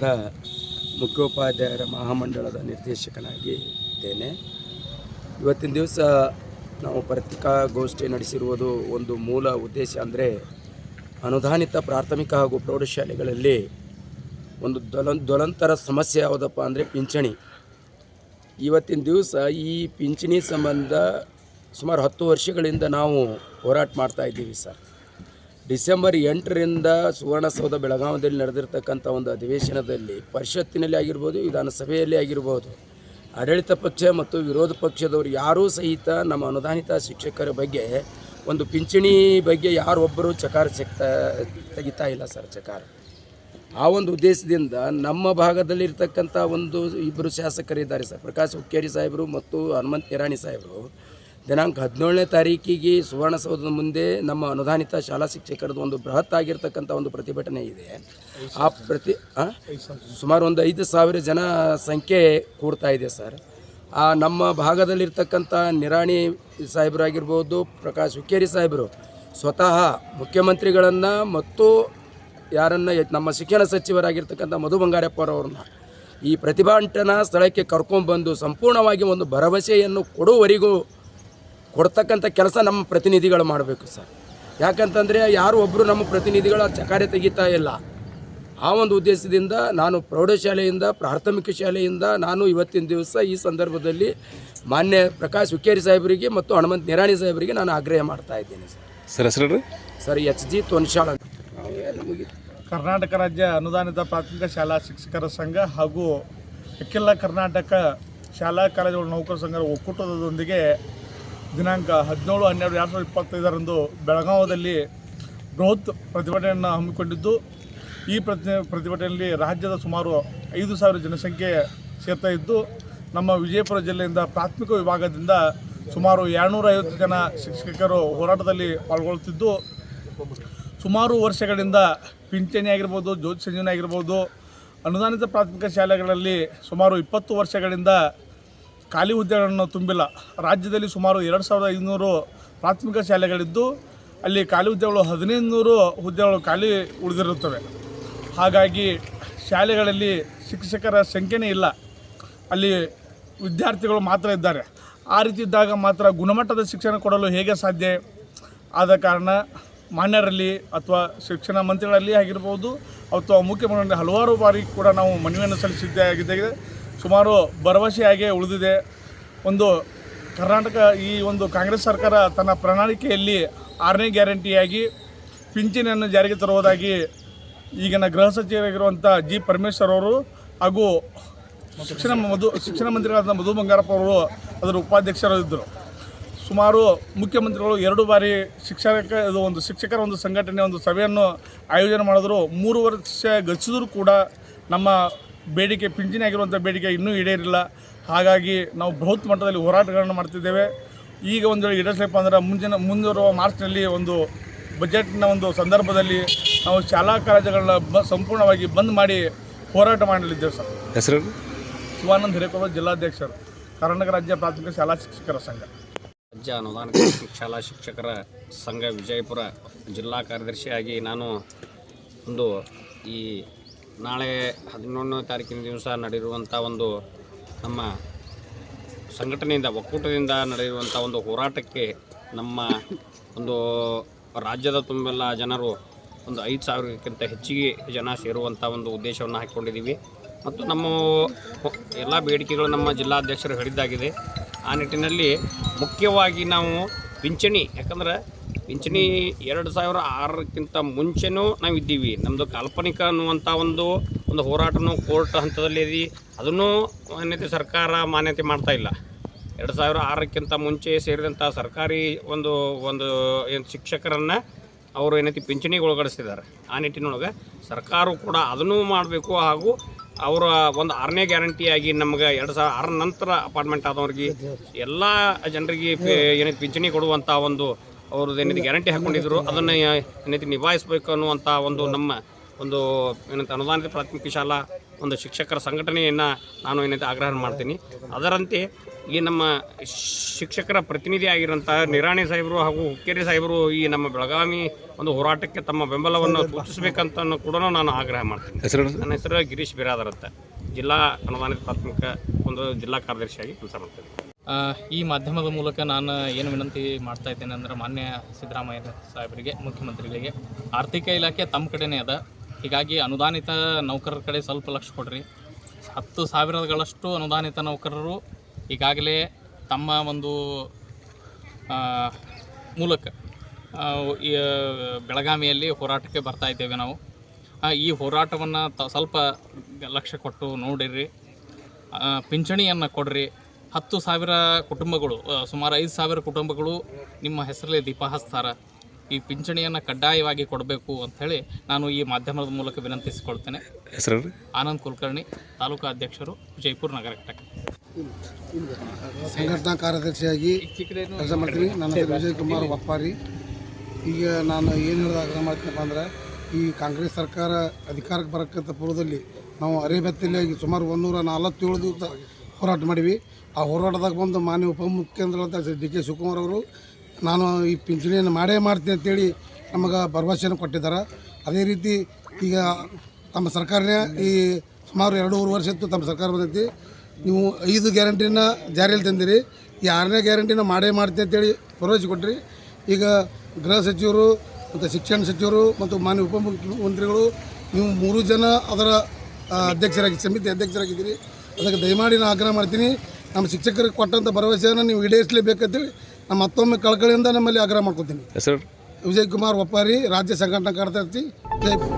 ಸಂಘದ ಮುಖ್ಯೋಪಾಧ್ಯಾಯರ ಮಹಾಮಂಡಳದ ನಿರ್ದೇಶಕನಾಗಿ ಇದ್ದೇನೆ ಇವತ್ತಿನ ದಿವಸ ನಾವು ಪತ್ರಿಕಾಗೋಷ್ಠಿ ನಡೆಸಿರುವುದು ಒಂದು ಮೂಲ ಉದ್ದೇಶ ಅಂದರೆ ಅನುದಾನಿತ ಪ್ರಾಥಮಿಕ ಹಾಗೂ ಪ್ರೌಢಶಾಲೆಗಳಲ್ಲಿ ಒಂದು ದೊಲನ್ ಜ್ವಲಂತರ ಸಮಸ್ಯೆ ಯಾವುದಪ್ಪ ಅಂದರೆ ಪಿಂಚಣಿ. ಇವತ್ತಿನ ದಿವಸ ಈ ಪಿಂಚಣಿ ಸಂಬಂಧ ಸುಮಾರು ಹತ್ತು ವರ್ಷಗಳಿಂದ ನಾವು ಹೋರಾಟ ಮಾಡ್ತಾ ಇದ್ದೀವಿ ಸರ್. ಡಿಸೆಂಬರ್ ಎಂಟರಿಂದ ಸುವರ್ಣಸೌಧ ಬೆಳಗಾವಿಯಲ್ಲಿ ನಡೆದಿರ್ತಕ್ಕಂಥ ಒಂದು ಅಧಿವೇಶನದಲ್ಲಿ ಪರಿಷತ್ತಿನಲ್ಲಿ ಆಗಿರ್ಬೋದು, ವಿಧಾನಸಭೆಯಲ್ಲಿ ಆಗಿರ್ಬೋದು, ಆಡಳಿತ ಪಕ್ಷ ಮತ್ತು ವಿರೋಧ ಪಕ್ಷದವರು ಯಾರೂ ಸಹಿತ ನಮ್ಮ ಅನುದಾನಿತ ಶಿಕ್ಷಕರ ಬಗ್ಗೆ ಒಂದು ಪಿಂಚಣಿ ಬಗ್ಗೆ ಯಾರೊಬ್ಬರು ಚಕಾರ ಚಕ್ತಾ ತೆಗಿತಾ ಇಲ್ಲ ಸರ್ ಚಕಾರ. ಆ ಒಂದು ಉದ್ದೇಶದಿಂದ ನಮ್ಮ ಭಾಗದಲ್ಲಿರ್ತಕ್ಕಂಥ ಒಂದು ಇಬ್ಬರು ಶಾಸಕರಿದ್ದಾರೆ ಸರ್. ಪ್ರಕಾಶ್ ಹುಕ್ಕೇರಿ ಸಾಹೇಬರು ಮತ್ತು ಹನುಮಂತ್ ನಿರಾಣಿ ಸಾಹೇಬರು. ದಿನಾಂಕ ಹದಿನೇಳನೇ ತಾರೀಕಿಗೆ ಸುವರ್ಣಸೌಧದ ಮುಂದೆ ನಮ್ಮ ಅನುದಾನಿತ ಶಾಲಾ ಶಿಕ್ಷಕರದ್ದು ಒಂದು ಬೃಹತ್ ಆಗಿರ್ತಕ್ಕಂಥ ಒಂದು ಪ್ರತಿಭಟನೆ ಇದೆ. ಆ ಪ್ರತಿ ಸುಮಾರು ಒಂದು ಐದು ಸಾವಿರ ಜನ ಸಂಖ್ಯೆ ಕೂಡ್ತಾ ಇದೆ ಸರ್. ಆ ನಮ್ಮ ಭಾಗದಲ್ಲಿರ್ತಕ್ಕಂಥ ನಿರಾಣಿ ಸಾಹೇಬರಾಗಿರ್ಬೋದು, ಪ್ರಕಾಶ್ ಹುಕ್ಕೇರಿ ಸಾಹೇಬರು ಸ್ವತಃ ಮುಖ್ಯಮಂತ್ರಿಗಳನ್ನು ಮತ್ತು ಯಾರನ್ನ ನಮ್ಮ ಶಿಕ್ಷಣ ಸಚಿವರಾಗಿರ್ತಕ್ಕಂಥ ಮಧು ಬಂಗಾರಪ್ಪರವ್ರನ್ನ ಈ ಪ್ರತಿಭಟನಾ ಸ್ಥಳಕ್ಕೆ ಕರ್ಕೊಂಡ್ಬಂದು ಸಂಪೂರ್ಣವಾಗಿ ಒಂದು ಭರವಸೆಯನ್ನು ಕೊಡುವವರೆಗೂ ಕೊಡ್ತಕ್ಕಂಥ ಕೆಲಸ ನಮ್ಮ ಪ್ರತಿನಿಧಿಗಳು ಮಾಡಬೇಕು ಸರ್. ಯಾಕಂತಂದರೆ ಯಾರು ಒಬ್ಬರು ನಮ್ಮ ಪ್ರತಿನಿಧಿಗಳ ಚಕಾರೆ ತೆಗಿತಾ ಇಲ್ಲ. ಆ ಒಂದು ಉದ್ದೇಶದಿಂದ ನಾನು ಪ್ರೌಢಶಾಲೆಯಿಂದ ಪ್ರಾಥಮಿಕ ಶಾಲೆಯಿಂದ ನಾನು ಇವತ್ತಿನ ದಿವಸ ಈ ಸಂದರ್ಭದಲ್ಲಿ ಮಾನ್ಯ ಪ್ರಕಾಶ್ ಹುಕ್ಕೇರಿ ಸಾಹೇಬರಿಗೆ ಮತ್ತು ಹನುಮಂತ್ ನಿರಾಣಿ ಸಾಹೇಬರಿಗೆ ನಾನು ಆಗ್ರಹ ಮಾಡ್ತಾ ಇದ್ದೀನಿ ಸರ್. ಸರ್ ಹೆಸರು ಸರ್ ಎಚ್ ಜಿ ತೊನ್ಶಾಳ್. ಅಂತ ಕರ್ನಾಟಕ ರಾಜ್ಯ ಅನುದಾನಿತ ಪ್ರಾಥಮಿಕ ಶಾಲಾ ಶಿಕ್ಷಕರ ಸಂಘ ಹಾಗೂ ಅಖಿಲ ಕರ್ನಾಟಕ ಶಾಲಾ ಕಾಲೇಜುಗಳ ನೌಕರ ಸಂಘದ ಒಕ್ಕೂಟದೊಂದಿಗೆ ದಿನಾಂಕ ಹದಿನೇಳು, ಹನ್ನೆರಡು, ಎರಡು ಸಾವಿರದ ಇಪ್ಪತ್ತೈದರಂದು ಬೆಳಗಾವದಲ್ಲಿ ಬೃಹತ್ ಪ್ರತಿಭಟನೆಯನ್ನು ಹಮ್ಮಿಕೊಂಡಿದ್ದು, ಈ ಪ್ರತಿ ಪ್ರತಿಭಟನೆಯಲ್ಲಿ ರಾಜ್ಯದ ಸುಮಾರು ಐದು ಸಾವಿರ ಜನಸಂಖ್ಯೆ ಸೇರ್ತಾ ಇದ್ದು, ನಮ್ಮ ವಿಜಯಪುರ ಜಿಲ್ಲೆಯಿಂದ ಪ್ರಾಥಮಿಕ ವಿಭಾಗದಿಂದ ಸುಮಾರು ಎರಡುನೂರ ಐವತ್ತು ಜನ ಶಿಕ್ಷಕರು ಹೋರಾಟದಲ್ಲಿ ಪಾಲ್ಗೊಳ್ಳುತ್ತಿದ್ದು, ಸುಮಾರು ವರ್ಷಗಳಿಂದ ಪಿಂಚಣಿ ಆಗಿರ್ಬೋದು ಜ್ಯೋತಿ ಸಂಜೀವನಿ ಆಗಿರ್ಬೋದು, ಅನುದಾನಿತ ಪ್ರಾಥಮಿಕ ಶಾಲೆಗಳಲ್ಲಿ ಸುಮಾರು ಇಪ್ಪತ್ತು ವರ್ಷಗಳಿಂದ ಖಾಲಿ ಹುದ್ದೆಗಳನ್ನು ತುಂಬಿಲ್ಲ. ರಾಜ್ಯದಲ್ಲಿ ಸುಮಾರು ಎರಡು ಸಾವಿರದ ಐದುನೂರು ಪ್ರಾಥಮಿಕ ಶಾಲೆಗಳಿದ್ದು, ಅಲ್ಲಿ ಖಾಲಿ ಹುದ್ದೆಗಳು ಹದಿನೈದು ನೂರು ಹುದ್ದೆಗಳು ಖಾಲಿ ಉಳಿದಿರುತ್ತವೆ. ಹಾಗಾಗಿ ಶಾಲೆಗಳಲ್ಲಿ ಶಿಕ್ಷಕರ ಸಂಖ್ಯೆನೇ ಇಲ್ಲ. ಅಲ್ಲಿ ವಿದ್ಯಾರ್ಥಿಗಳು ಮಾತ್ರ ಇದ್ದಾರೆ. ಆ ರೀತಿ ಇದ್ದಾಗ ಮಾತ್ರ ಗುಣಮಟ್ಟದ ಶಿಕ್ಷಣ ಕೊಡಲು ಹೇಗೆ ಸಾಧ್ಯ? ಆದ ಕಾರಣ ಮಾನ್ಯರಲ್ಲಿ ಅಥವಾ ಶಿಕ್ಷಣ ಮಂತ್ರಿಗಳಲ್ಲಿ ಆಗಿರ್ಬೋದು, ಅಥವಾ ಮುಖ್ಯಮಂತ್ರಿ ಹಲವಾರು ಬಾರಿ ಕೂಡ ನಾವು ಮನವಿಯನ್ನು ಸಲ್ಲಿಸಿದ್ದೇ ಆಗಿದೆ ಸುಮಾರು ಭರವಸೆಯಾಗಿ ಉಳಿದಿದೆ. ಒಂದು ಕರ್ನಾಟಕ ಈ ಒಂದು ಕಾಂಗ್ರೆಸ್ ಸರ್ಕಾರ ತನ್ನ ಪ್ರಣಾಳಿಕೆಯಲ್ಲಿ ಆರನೇ ಗ್ಯಾರಂಟಿಯಾಗಿ ಪಿಂಚಣಿಯನ್ನು ಜಾರಿಗೆ ತರುವುದಾಗಿ ಈಗಿನ ಗೃಹ ಸಚಿವರಾಗಿರುವಂಥ ಜಿ ಪರಮೇಶ್ವರ್ ಅವರು ಹಾಗೂ ಶಿಕ್ಷಣ ಮಧು, ಶಿಕ್ಷಣ ಮಂತ್ರಿಗಳಾದ ಮಧು ಬಂಗಾರಪ್ಪ ಅವರು ಅದರ ಉಪಾಧ್ಯಕ್ಷರು ಇದ್ದರು ಸುಮಾರು ಮುಖ್ಯಮಂತ್ರಿಗಳು ಎರಡು ಬಾರಿ ಶಿಕ್ಷಕ, ಇದು ಒಂದು ಶಿಕ್ಷಕರ ಒಂದು ಸಂಘಟನೆ, ಒಂದು ಸಭೆಯನ್ನು ಆಯೋಜನೆ ಮಾಡಿದ್ರು. ಮೂರು ವರ್ಷ ಗತಿಸಿದರೂ ಕೂಡ ನಮ್ಮ ಬೇಡಿಕೆ ಪಿಂಚಣಿ ಆಗಿರುವಂಥ ಬೇಡಿಕೆ ಇನ್ನೂ ಈಡೇರಿಲ್ಲ. ಹಾಗಾಗಿ ನಾವು ಬೃಹತ್ ಮಟ್ಟದಲ್ಲಿ ಹೋರಾಟಗಳನ್ನು ಮಾಡ್ತಿದ್ದೇವೆ. ಈಗ ಒಂದು ವೇಳೆ ಈಡೇರಿಸಲಿಪ್ಪ ಅಂದ್ರೆ ಮುಂಜಿನ ಮುಂದಿರುವ ಮಾರ್ಚ್ನಲ್ಲಿ ಒಂದು ಬಜೆಟ್ನ ಒಂದು ಸಂದರ್ಭದಲ್ಲಿ ನಾವು ಶಾಲಾ ಕಾಲೇಜುಗಳನ್ನ ಬ ಸಂಪೂರ್ಣವಾಗಿ ಬಂದ್ ಮಾಡಿ ಹೋರಾಟ ಮಾಡಲಿದ್ದೇವೆ ಸರ್. ಹೆಸರು ಶಿವಾನಂದ ಹಿರೇಕೊಪ್ಪ ಜಿಲ್ಲಾಧ್ಯಕ್ಷರು ಕರ್ನಾಟಕ ರಾಜ್ಯ ಪ್ರಾಥಮಿಕ ಶಾಲಾ ಶಿಕ್ಷಕರ ಸಂಘ. ರಾಜ್ಯ ಅನುದಾನ ಶಾಲಾ ಶಿಕ್ಷಕರ ಸಂಘ ವಿಜಯಪುರ ಜಿಲ್ಲಾ ಕಾರ್ಯದರ್ಶಿಯಾಗಿ ನಾನು ಒಂದು ಈ ನಾಳೆ ಹದಿನೇಳನೇ ತಾರೀಕಿನ ದಿವಸ ನಡೆಯುವಂಥ ಒಂದು ನಮ್ಮ ಸಂಘಟನೆಯಿಂದ, ಒಕ್ಕೂಟದಿಂದ ನಡೆಯುವಂಥ ಒಂದು ಹೋರಾಟಕ್ಕೆ ನಮ್ಮ ಒಂದು ರಾಜ್ಯದ ತುಂಬೆಲ್ಲ ಜನರು ಒಂದು ಐದು ಸಾವಿರಕ್ಕಿಂತ ಹೆಚ್ಚಿಗೆ ಜನ ಸೇರುವಂಥ ಒಂದು ಉದ್ದೇಶವನ್ನು ಹಾಕಿಕೊಂಡಿದ್ದೀವಿ. ಮತ್ತು ನಮ್ಮ ಎಲ್ಲ ಬೇಡಿಕೆಗಳು ನಮ್ಮ ಜಿಲ್ಲಾಧ್ಯಕ್ಷರು ಹೇಳಿದ್ದಾಗಿದೆ. ಆ ನಿಟ್ಟಿನಲ್ಲಿ ಮುಖ್ಯವಾಗಿ ನಾವು ಪಿಂಚಣಿ, ಯಾಕಂದ್ರೆ ಪಿಂಚಣಿ ಎರಡು ಸಾವಿರ ಆರಕ್ಕಿಂತ ಮುಂಚೆನೂ ನಾವು ಇದ್ದೀವಿ ನಮ್ಮದು ಕಾಲ್ಪನಿಕ ಅನ್ನುವಂಥ ಒಂದು ಒಂದು ಹೋರಾಟನೂ ಕೋರ್ಟ್ ಹಂತದಲ್ಲಿ ಇದೆ. ಅದನ್ನು ಮಾನ್ಯತೆ ಸರ್ಕಾರ ಮಾನ್ಯತೆ ಮಾಡ್ತಾ ಇಲ್ಲ. ಎರಡು ಸಾವಿರ ಆರಕ್ಕಿಂತ ಮುಂಚೆ ಸೇರಿದಂಥ ಸರ್ಕಾರಿ ಒಂದು ಒಂದು ಏನು ಶಿಕ್ಷಕರನ್ನು ಅವರು ಏನೈತಿ ಪಿಂಚಣಿಗೆ ಒಳಗಡಿಸ್ತಿದ್ದಾರೆ. ಆ ನಿಟ್ಟಿನೊಳಗೆ ಸರ್ಕಾರವು ಕೂಡ ಅದನ್ನೂ ಮಾಡಬೇಕು ಹಾಗೂ ಅವರ ಒಂದು ಆರನೇ ಗ್ಯಾರಂಟಿಯಾಗಿ ನಮ್ಗೆ ಎರಡು ಸಾವಿರ ಆರ ನಂತರ ಅಪಾರ್ಟ್ಮೆಂಟ್ ಆದವ್ರಿಗೆ ಎಲ್ಲ ಜನರಿಗೆ ಏನೈತಿ ಪಿಂಚಣಿ ಕೊಡುವಂಥ ಒಂದು ಅವ್ರದ್ದು ಏನಿದೆ ಗ್ಯಾರಂಟಿ ಹಾಕೊಂಡಿದ್ರು ಅದನ್ನು ಏನೈತಿ ನಿಭಾಯಿಸ್ಬೇಕು ಅನ್ನುವಂಥ ಒಂದು ನಮ್ಮ ಒಂದು ಏನಂತ ಅನುದಾನಿತ ಪ್ರಾಥಮಿಕ ಶಾಲಾ ಒಂದು ಶಿಕ್ಷಕರ ಸಂಘಟನೆಯನ್ನು ನಾನು ಏನಂತ ಆಗ್ರಹ ಮಾಡ್ತೀನಿ. ಅದರಂತೆ ಈ ನಮ್ಮ ಶಿಕ್ಷಕರ ಪ್ರತಿನಿಧಿ ಆಗಿರುವಂಥ ನಿರಾಣಿ ಸಾಹೇಬರು ಹಾಗೂ ಹುಕ್ಕೇರಿ ಸಾಹೇಬರು ಈ ನಮ್ಮ ಬೆಳಗಾವಿ ಒಂದು ಹೋರಾಟಕ್ಕೆ ತಮ್ಮ ಬೆಂಬಲವನ್ನು ಸೂಚಿಸಬೇಕಂತ ಕೂಡ ನಾನು ಆಗ್ರಹ ಮಾಡ್ತೀನಿ. ನನ್ನ ಹೆಸರು ಗಿರೀಶ್ ಬಿರಾದರ್ ಅಂತ. ಜಿಲ್ಲಾ ಅನುದಾನಿತ ಪ್ರಾಥಮಿಕ ಒಂದು ಜಿಲ್ಲಾ ಕಾರ್ಯದರ್ಶಿಯಾಗಿ ಕೆಲಸ ಮಾಡ್ತೀನಿ ಈ ಮಾಧ್ಯಮದ ಮೂಲಕ ನಾನು ಏನು ವಿನಂತಿ ಮಾಡ್ತಾ ಇದ್ದೇನೆ ಅಂದ್ರೆ ಮಾನ್ಯ ಸಿದ್ದರಾಮಯ್ಯ ಸಾಹೇಬರಿಗೆ ಮುಖ್ಯಮಂತ್ರಿಗಳಿಗೆ ಆರ್ಥಿಕ ಇಲಾಖೆ ತಮ್ಮ ಕಡೆನೇ ಅದ. ಹೀಗಾಗಿ ಅನುದಾನಿತ ನೌಕರರ ಕಡೆ ಸ್ವಲ್ಪ ಲಕ್ಷ ಕೊಡ್ರಿ. ಹತ್ತು ಸಾವಿರಗಳಷ್ಟು ಅನುದಾನಿತ ನೌಕರರು ಈಗಾಗಲೇ ತಮ್ಮ ಒಂದು ಮೂಲಕ ಈ, ಬೆಳಗಾವಿಯಲ್ಲಿ ಹೋರಾಟಕ್ಕೆ ಬರ್ತಾ ಇದ್ದೇವೆ ನಾವು. ಈ ಹೋರಾಟವನ್ನು ತ ಸ್ವಲ್ಪ ಲಕ್ಷ್ಯ ಕೊಟ್ಟು ನೋಡಿರಿ. ಪಿಂಚಣಿಯನ್ನು ಕೊಡ್ರಿ. ಹತ್ತು ಸಾವಿರ ಕುಟುಂಬಗಳು ಸುಮಾರು ಐದು ಸಾವಿರ ಕುಟುಂಬಗಳು ನಿಮ್ಮ ಹೆಸರಲ್ಲಿ ದೀಪ ಹಚ್ತಾರೆ ಈ ಪಿಂಚಣಿಯನ್ನು ಕಡ್ಡಾಯವಾಗಿ ಕೊಡಬೇಕು ಅಂಥೇಳಿ ನಾನು ಈ ಮಾಧ್ಯಮದ ಮೂಲಕ ವಿನಂತಿಸಿಕೊಳ್ತೇನೆ. ಆನಂದ್ ಕುಲಕರ್ಣಿ ತಾಲೂಕು ಅಧ್ಯಕ್ಷರು ಜೈಪುರ್ ನಗರ ಘಟಕ. ಸಂಘಟನಾ ಕಾರ್ಯದರ್ಶಿಯಾಗಿ ಕೆಲಸ ಮಾಡ್ತೀನಿ. ನನ್ನ ಹೆಸರು ವಿಜಯ್ ಕುಮಾರ್ ವಪ್ಪಾರಿ. ಈಗ ನಾನು ಏನು ಹೇಳೋದು ಆಗ್ರಹ ಮಾಡ್ತೀನಪ್ಪ ಅಂದ್ರೆ ಈ ಕಾಂಗ್ರೆಸ್ ಸರ್ಕಾರ ಅಧಿಕಾರಕ್ಕೆ ಬರಕ್ಕಂಥ ಪೂರ್ವದಲ್ಲಿ ನಾವು ಅರೆಬೆತ್ತಲೆಯಾಗಿ ಸುಮಾರು ಒಂದೂರ ನಲವತ್ತೇಳು ದಿವಸ ಹೋರಾಟ ಮಾಡೀವಿ. ಆ ಹೋರಾಟದಾಗ ಬಂದು ಮಾನ್ಯ ಉಪಮುಖ್ಯಮಂತ್ರಿ ಡಿ ಕೆ ಶಿವಕುಮಾರ್ ಅವರು, ನಾನು ಈ ಪಿಂಚಣಿಯನ್ನು ಮಾಡೇ ಮಾಡ್ತೀನಿ ಅಂತೇಳಿ ನಮಗೆ ಭರವಸೆಯನ್ನು ಕೊಟ್ಟಿದ್ದಾರೆ. ಅದೇ ರೀತಿ ಈಗ ತಮ್ಮ ಸರ್ಕಾರನೇ ಈ ಸುಮಾರು ಎರಡೂವರೆ ವರ್ಷ ಇತ್ತು ತಮ್ಮ ಸರ್ಕಾರ ಬಂದೈತಿ. ನೀವು ಐದು ಗ್ಯಾರಂಟಿನ ಜಾರಿಯಲ್ಲಿ ತಂದಿರಿ. ಈ ಆರನೇ ಗ್ಯಾರಂಟಿನ ಮಾಡೇ ಮಾಡ್ತೀನಿ ಅಂತೇಳಿ ಭರವಸೆ ಕೊಟ್ಟಿರಿ ಈಗ ಗೃಹ ಸಚಿವರು ಮತ್ತು ಶಿಕ್ಷಣ ಸಚಿವರು ಮತ್ತು ಮಾನ್ಯ ಉಪಮುಖ್ಯಮಂತ್ರಿಗಳು, ನೀವು ಮೂರು ಜನ ಅದರ ಅಧ್ಯಕ್ಷರಾಗಿ ಸಮಿತಿ ಅಧ್ಯಕ್ಷರಾಗಿದ್ದೀರಿ. ಅದಕ್ಕೆ ದಯಮಾಡಿ ನಾನು ಆಗ್ರಹ ಮಾಡ್ತೀನಿ. ನಮ್ಮ ಶಿಕ್ಷಕರಿಗೆ ಕೊಟ್ಟಂಥ ಭರವಸೆಯನ್ನು ನೀವು ಈಡೇರಿಸಲೇಬೇಕಂತೇಳಿ ನಮ್ಮ ಮತ್ತೊಮ್ಮೆ ಕಳಕಳಿಯಿಂದ ನಮ್ಮಲ್ಲಿ ಆಗ್ರಹ ಮಾಡ್ಕೊತೀನಿ. ಸರ್ ವಿಜಯ್ ಕುಮಾರ್ ಒಪ್ಪಾರಿ ರಾಜ್ಯ ಸಂಘಟನಾ ಕಾರ್ಯದರ್ಶಿ ಜೈಪುರ